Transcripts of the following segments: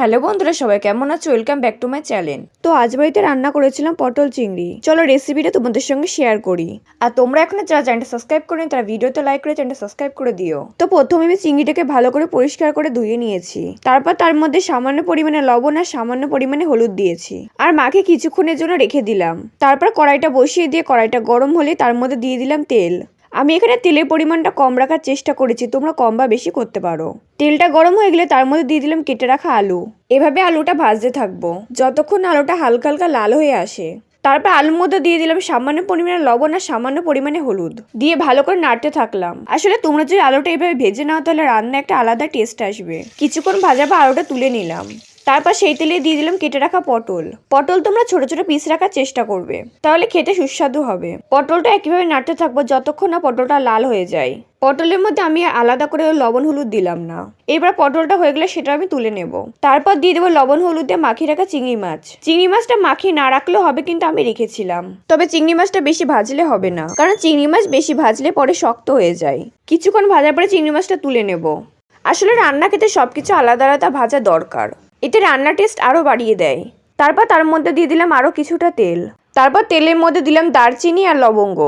Hello বন্ধুরা, সবাই কেমন আছো? Welcome back to my channel তো আজ বাড়িতে রান্না করেছিলাম পটল চিংড়ি। চলো রেসিপিটা তোমাদের সঙ্গে শেয়ার করি। আর তোমরা এখন যারা চ্যানেলটা সাবস্ক্রাইব করে তারা ভিডিওতে লাইক করে চ্যানেলটা সাবস্ক্রাইব করে দিও। তো প্রথমে আমি চিংড়িটাকে ভালো করে পরিষ্কার করে ধুয়ে নিয়েছি। তারপর তার মধ্যে সামান্য পরিমাণে লবণ আর সামান্য পরিমাণে হলুদ দিয়েছি। আর মাকে কিছুক্ষণের জন্য রেখে দিলাম। তারপর কড়াইটা বসিয়ে দিয়ে কড়াইটা গরম হলে তার মধ্যে দিয়ে দিলাম তেল। আমি এখানে তেলের পরিমাণটা কম রাখার চেষ্টা করেছি, তোমরা কম বা বেশি করতে পারো। তেলটা গরম হয়ে গেলে তার মধ্যে দিয়ে দিলাম কেটে রাখা আলু। এভাবে আলুটা ভাজতে থাকব। যতক্ষণ আলুটা হালকা হালকা লাল হয়ে আসে। তারপর আলুর মধ্যে দিয়ে দিলাম সামান্য পরিমাণে লবণ আর সামান্য পরিমাণে হলুদ। দিয়ে ভালো করে নাড়তে থাকলাম। আসলে তোমরা যদি আলুটা এভাবে ভেজে নাও, তাহলে রান্না একটা আলাদা টেস্ট আসবে। কিছুক্ষণ ভাজা পর আলুটা তুলে নিলাম। তারপর সেই তেলে দিয়ে দিলাম কেটে রাখা পটল। পটল তোমরা ছোট ছোট পিস রাখার চেষ্টা করবে। তাহলে খেতে সুস্বাদু হবে। পটলটা একইভাবে নাড়তে থাকব যতক্ষণ না পটলটা লাল হয়ে যায়। পটলের মধ্যে আমি আলাদা করে লবণ হলুদ দিলাম না। এবার পটলটা হয়ে গেলে সেটা আমি তুলে নেব। তারপর দিয়ে দেবো লবণ হলুদ দিয়ে মাখিয়ে রাখা চিংড়ি মাছ। চিংড়ি মাছটা মাখিয়ে না রাখলেও হবে কিন্তু আমি রেখেছিলাম। তবে চিংড়ি মাছটা বেশি ভাজলে হবে না। কারণ চিংড়ি মাছ বেশি ভাজলে পরে শক্ত হয়ে যায়। কিছুক্ষণ ভাজার পরে চিংড়ি মাছটা তুলে নেব। আসলে রান্না খেতে সবকিছু আলাদা আলাদা ভাজা দরকার। এতে রান্নার টেস্ট আরও বাড়িয়ে দেয়। তারপর তার মধ্যে দিয়ে দিলাম আরও কিছুটা তেল। তারপর তেলের মধ্যে দিলাম দারচিনি আর লবঙ্গ।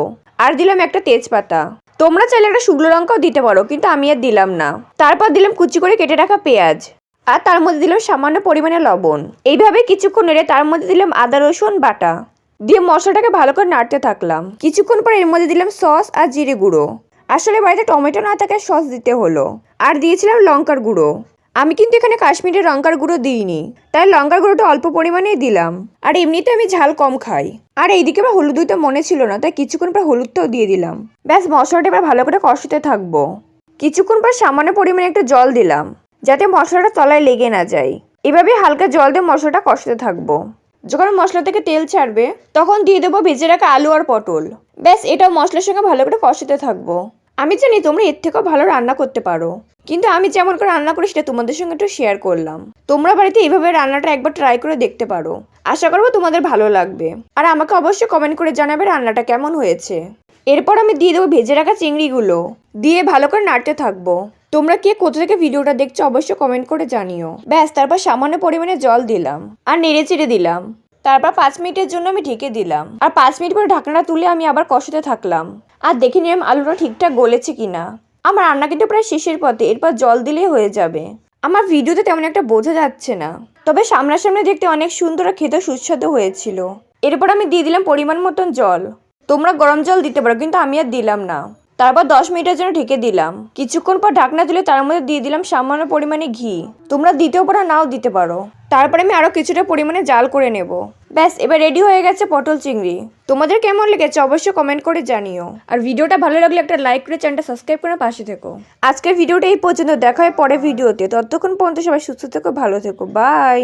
আর দিলাম একটা তেজপাতা। তোমরা চাইলে একটা শুকনো লঙ্কাও দিতে পারো, কিন্তু আমি আর দিলাম না। তারপর দিলাম কুচি করে কেটে রাখা পেঁয়াজ। আর তার মধ্যে দিলাম সামান্য পরিমাণে লবণ। এইভাবে কিছুক্ষণ নেড়ে তার মধ্যে দিলাম আদা, রসুন, বাটা। দিয়ে মশলাটাকে ভালো করে নাড়তে থাকলাম। কিছুক্ষণ পর এর মধ্যে দিলাম সস আর জিরে গুঁড়ো। আসলে বাড়িতে টমেটো না থাকায় সস দিতে হলো। আর দিয়েছিলাম লঙ্কার গুঁড়ো। আমি কিন্তু এখানে কাশ্মীরের লঙ্কার গুঁড়ো দিইনি। তাই লঙ্কার গুঁড়োটা অল্প পরিমাণেই দিলাম। আর এমনিতে আমি ঝাল কম খাই। আর এইদিকে আবার হলুদ দিতে মনে ছিল না, তাই কিছুক্ষণ পর হলুদটাও দিয়ে দিলাম। ব্যাস, মশলাটা এবার ভালো করে কষতে থাকব। কিছুক্ষণ পর সামান্য পরিমাণে একটু জল দিলাম, যাতে মশলাটা তলায় লেগে না যায়। এভাবে হালকা জল দিয়ে মশলাটা কষতে থাকব। যখন মশলা থেকে তেল ছাড়বে, তখন দিয়ে দেবো ভেজে রাখা আলু আর পটল। ব্যাস, এটাও মশলার সঙ্গে ভালো করে কষাতে থাকব। আমি জানি তোমরা এর থেকেও ভালো রান্না করতে পারো। কিন্তু আমি যেমন করে রান্না করি, সেটা তোমাদের সঙ্গে একটু শেয়ার করলাম। তোমরা বাড়িতে এইভাবে রান্নাটা একবার ট্রাই করে দেখতে পারো। আশা করব তোমাদের ভালো লাগবে। আর আমাকে অবশ্যই কমেন্ট করে জানাবে রান্নাটা কেমন হয়েছে। এরপর আমি দিয়ে দেবো ভেজে রাখা চিংড়িগুলো। দিয়ে ভালো করে নাড়তে থাকব। তোমরা কে কোথা থেকে ভিডিওটা দেখছ অবশ্যই কমেন্ট করে জানিও। ব্যাস, তারপর সামান্য পরিমাণে জল দিলাম। আর নেড়ে চেড়ে দিলাম। তারপর পাঁচ মিনিটের জন্য আমি ঢেকে দিলাম। আর পাঁচ মিনিট পরে ঢাকনাটা তুলে আমি আবার কষাতে থাকলাম। আর দেখে নিলাম আলুটা ঠিকঠাক গলেছে কিনা। আমার রান্না কিন্তু প্রায় শেষের পথে, এরপর জল দিলেই হয়ে যাবে। আমার ভিডিওতে তেমন একটা বোঝা যাচ্ছে না। তবে সামনাসামনি দেখতে অনেক সুন্দর খেতে সুস্বাদু হয়েছিল। এরপর আমি দিয়ে দিলাম পরিমাণ মতন জল। তোমরা গরম জল দিতে পারো, কিন্তু আমি আর দিলাম না। তারপর দশ মিনিটের জন্য ঢেকে দিলাম। কিছুক্ষণ পর ঢাকনা তুলে তার মধ্যে দিয়ে দিলাম সামান্য পরিমাণে ঘি। তোমরা দিতেও পারো, নাও দিতে পারো। তারপরে আমি আরও কিছুটা পরিমাণে জাল করে নেব। ব্যাস, এবার রেডি হয়ে গেছে পটল চিংড়ি। তোমাদের কেমন লেগেছে অবশ্যই কমেন্ট করে জানিও। আর ভিডিওটা ভালো লাগলে একটা লাইক করে চ্যানেলটা সাবস্ক্রাইব করে পাশে থেকো। আজকের ভিডিওটা এই পর্যন্ত, দেখা হয় পরে ভিডিওতে। ততক্ষণ পর্যন্ত সবাই সুস্থ থেকো, ভালো থেকো। বাই